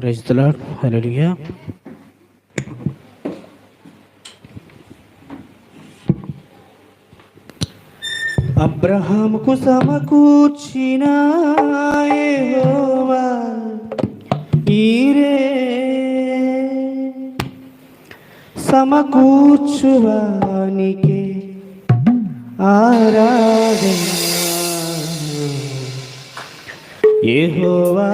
Praise తలాడ్ హల్లెలూయా. అబ్రహాముకు సమకూర్చిన యెహోవా ఈరే సమకూర్చువానికే ఆరాధన. యెహోవా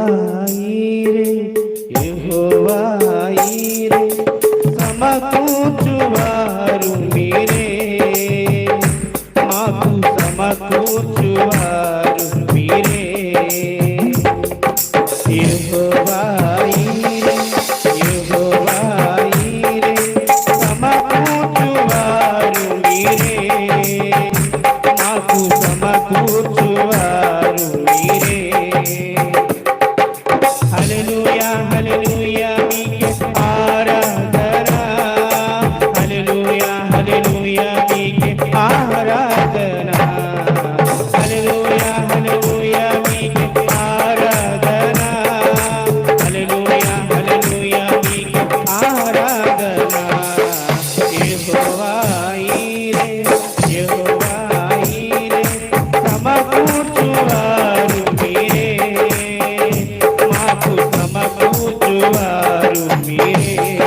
మీరే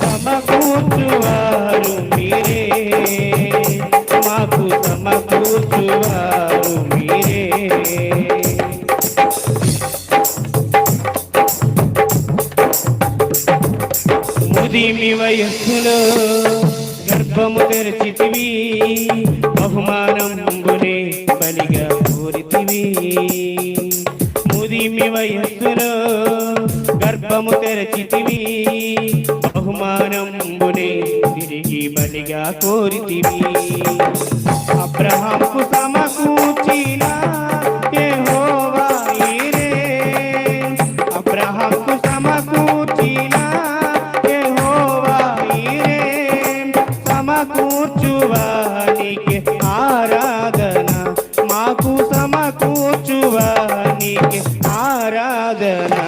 సమకూర్చువారు మీరే. మాకు సమకూర్చువారు మీరే. ముదిమి వయస్సులో గర్భము తెరచితివి. బహుమానంబునే బలిగా కోరితివి. ముదిమి వయస్సులో గర్భము తెరచితివి బహుమానంబునే తిరిగి బలిగా కోరితివి. అబ్రహంకు సమకూర్చిన యెహోవా సమకూర్చిన సమకూర్చువానికి ఆరాధన మాకు సమకూర్చువానికి ఆరాధన.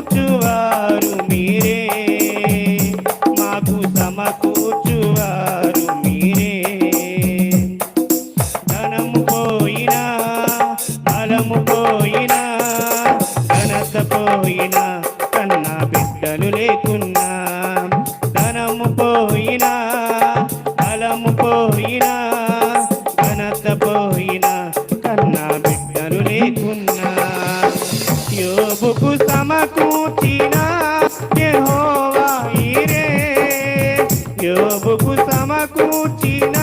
సమకూర్చువారు మీరే. మాకు సమకూర్చువారు మీరే. ధనము పోయినా బలము పోయినా ఘనత పోయినా కన్నా బిడ్డలు లేకున్నా. ధనము పోయినా బలము పోయినా యోబుకు సమకూర్చిన యోబుకు సమకూర్చిన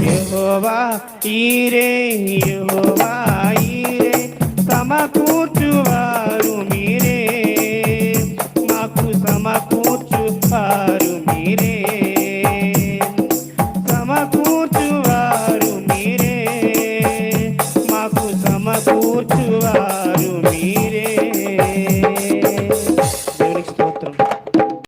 యహోవా ఈరే యహోవా ఈరే. సమకూర్చువారు మీరే. మాకు సమకూర్చువారు మీరే. సమకూర్చువారు మీరే. మాకు సమకూర్చువారు